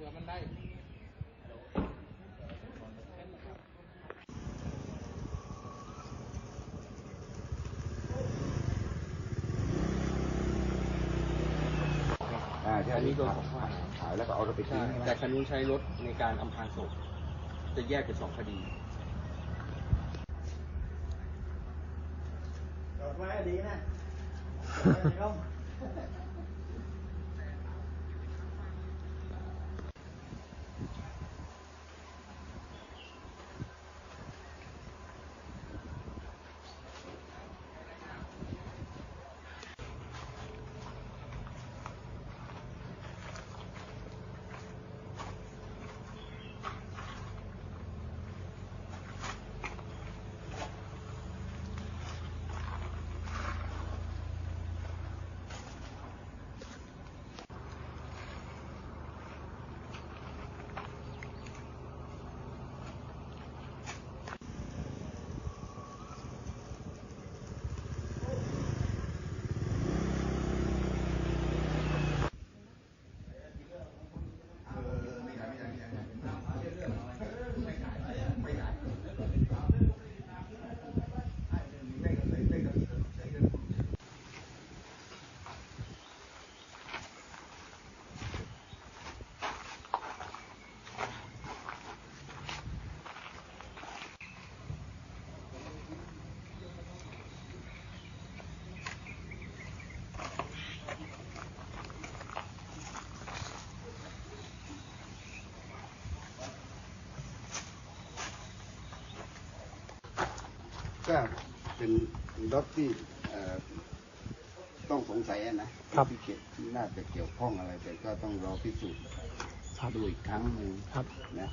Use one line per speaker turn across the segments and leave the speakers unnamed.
ผื่อมันได้
อ่าใช่
อันนี้โดนของข้อหา
ขายแล้วก็เอารถไปทิ้
ใช่
งใช่ไหม
แต่คันนู้นใช้รถในการอำพรางศพจะแยกเป็นสองคดี
จอดไว้ให้ดีนะร่
ก็เป็นรถที่เอ่อต้องสงสัยอะนะครับที่เกี่ยวที่น่าจะเกี่ยวข้องอะไร แต่ก็ต้องรอพิสูจน์ดูอีกครั้งหนึ่ง
ครับ
นะ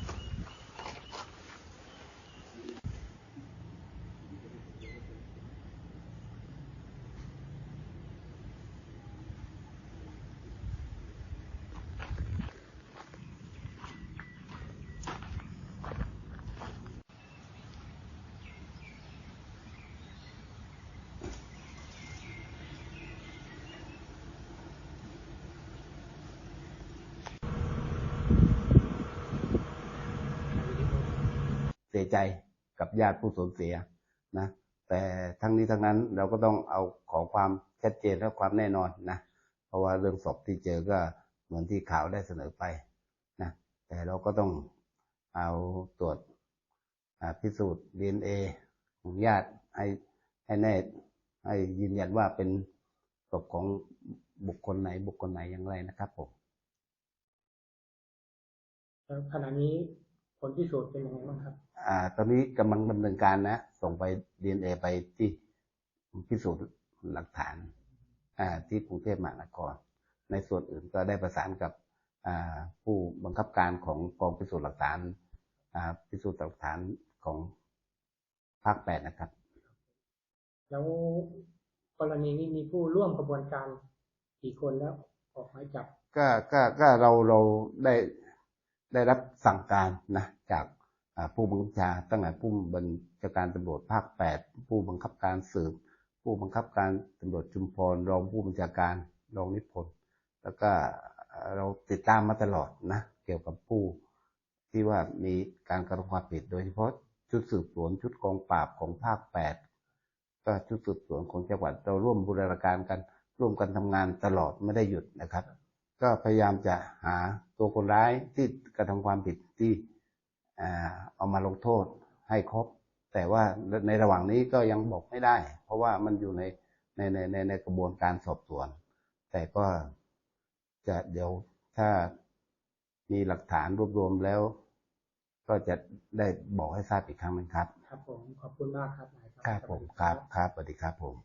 เสียใจกับญาติผู้สูญเสียนะแต่ทั้งนี้ทั้งนั้นเราก็ต้องเอาขอความชัดเจนและความแน่นอนนะเพราะว่าเรื่องศพที่เจอก็เหมือนที่ข่าวได้เสนอไปนะแต่เราก็ต้องเอาตรวจพิสูจน์ DNA ของญาติให้ให้แน่ให้ยืนยันว่าเป็นศพของบุคคลไหนบุคคลไหนอย่างไรนะครับผม
ขณะนี้ ผลพิสูจน์เป็นยังไงบ้างครับ
อ่า ตอนนี้กำลังดำเนินการนะ ส่งไป DNA ไปที่พิสูจน์หลักฐาน อ่า ที่กรุงเทพมหานคร ในส่วนอื่นก็ได้ประสานกับ อ่า ผู้บังคับการของกองพิสูจน์หลักฐาน อ่า พิสูจน์หลักฐานของภาคแปดนะครับ
แล้วกรณีนี้มีผู้ร่วมกระบวนการกี่คนแล้วออกหมายจับ
ก็ ก็ ก็เรา เราได้ ได้รับสั่งการนะจากผู้บังคับบัญชาตั้งแต่ผู้บัญชาการตำรวจภาคแปดผู้บังคับการสืบ ผู้บังคับการตำรวจชุมพรรองผู้บัญชาการรองนิพนธ์แล้วก็เราติดตามมาตลอดนะเกี่ยวกับผู้ที่ว่ามีการกระทำความผิดโดยเฉพาะชุดสืบสวนชุดกองปราบของภาคแปดก็ชุดสืบสวนของจังหวัดเราร่วมบูรณาการกันร่วมกันทำงานตลอดไม่ได้หยุดนะครับ ก็พยายามจะหาตัวคนร้ายที่กระทำความผิดที่อ่าเอามาลงโทษให้ครบ แต่ว่าในระหว่างนี้ก็ยังบอกไม่ได้ เพราะว่ามันอยู่ในในในในในกระบวนการสอบสวน แต่ก็จะเดี๋ยวถ้ามีหลักฐานรวบรวมแล้ว ก็จะได้บอกให้ทราบอีกครั้งหนึงครับ
ครับผมขอบคุณมากครับนาย
ครับผมครับครับสวัสดีครับผม